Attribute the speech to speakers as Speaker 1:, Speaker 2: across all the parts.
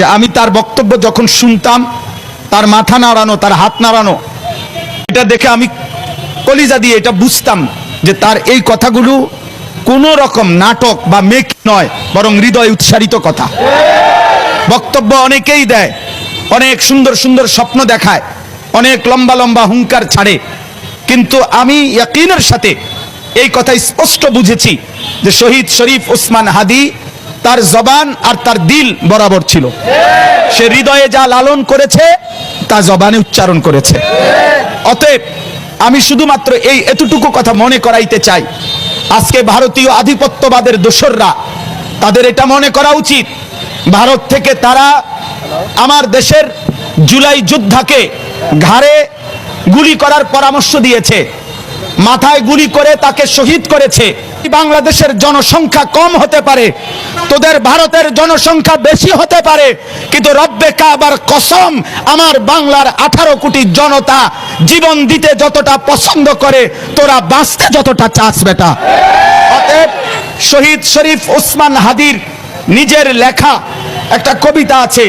Speaker 1: যে আমি তার বক্তব্য যখন শুনতাম, তার মাথা নাড়ানো, তার হাত নাড়ানো, এটা দেখে আমি কলিজা দিয়ে এটা বুঝতাম যে তার এই কথাগুলো কোনো রকম নাটক বা মেক নয়, বরং হৃদয় উৎসারিত কথা। বক্তব্য অনেকেই দেয়, অনেক সুন্দর সুন্দর স্বপ্ন দেখায়, অনেক লম্বা লম্বা হুঙ্কার ছাড়ে। কিন্তু আমি ইয়াকিনের সাথে এই কথা স্পষ্ট বুঝেছি যে শহীদ শরীফ ওসমান হাদি তার জবান আর তার দিল বরাবর ছিল। সে হৃদয়ে যা লালন করেছে, তা জবানে উচ্চারণ করেছে। অতএব আমি শুধুমাত্র এই এতটুকু কথা মনে করাইতে চাই। আজকে ভারতীয় আধিপত্যবাদের দোসররা, তাদের এটা মনে করা উচিত। ভারত থেকে তারা আমার দেশের জুলাই যোদ্ধাকে ঘাড়ে গুলি করার পরামর্শ দিয়েছে। মাথায় গুলি করে তাকে শহীদ করেছে। বাংলাদেশের জনসংখ্যা কম হতে পারে, তোদের ভারতের জনসংখ্যা বেশি হতে পারে, কিন্তু রব্বে কাবার কসম, আমার বাংলার আঠারো কোটি জনতা জীবন দিতে যতটা পছন্দ করে, তোরা বাঁচতে যতটা চাস বেটা। অতএব শহীদ শরীফ ওসমান হাদির নিজের লেখা, একটা কবিতা আছে,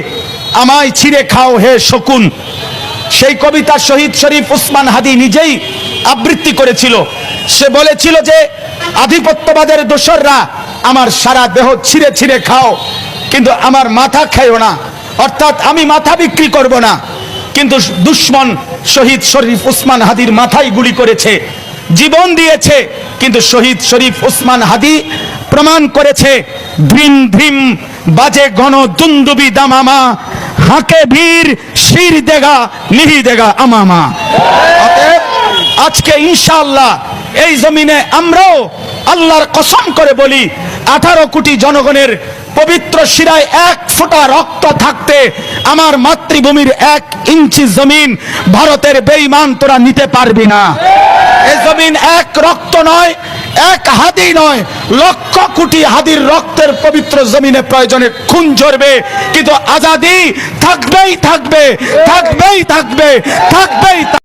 Speaker 1: আমায় ছিঁড়ে খাও হে শকুন। সেই কবিতা শহীদ শরীফ উসমান হাদি নিজেই আবৃত্তি করেছিল। সে বলেছিল যে, আধিপত্যবাদের দোসররা আমার সারা দেহ ছিঁড়ে ছিঁড়ে খাও, কিন্তু আমার মাথা খাইও না। অর্থাৎ আমি মাথা বিক্রি করব না। কিন্তু দুশ্মন শহীদ শরীফ উসমান হাদির মাথায় গুলি করেছে, জীবন দিয়েছে, কিন্তু শহীদ শরীফ উসমান হাদি প্রমাণ করেছে ধ্রিম ধ্রিম বাজে ঘন দুন্দুবি দামামা হাকে বীর, শির দেগা, নিহি দেগা আমামা আজকে ইনশাআল্লাহ এই জমিনে আমরাও আল্লাহর কসম করে বলি, আঠারো কোটি জনগণের পবিত্র শিরায় এক ফোঁটা রক্ত থাকতে আমার মাতৃভূমির এক ইঞ্চি জমিন ভারতের বেইমান তোরা নিতে পারবি না। জমিন এক রক্ত নয়, এক হাদি নয়। লক্ষ কোটি হাদির রক্তের পবিত্র জমিনে প্রয়োজনে খুন ঝরবে, কিন্তু আজাদি থাকবেই থাকবে থাকবেই থাকবে থাকবেই থাকবে।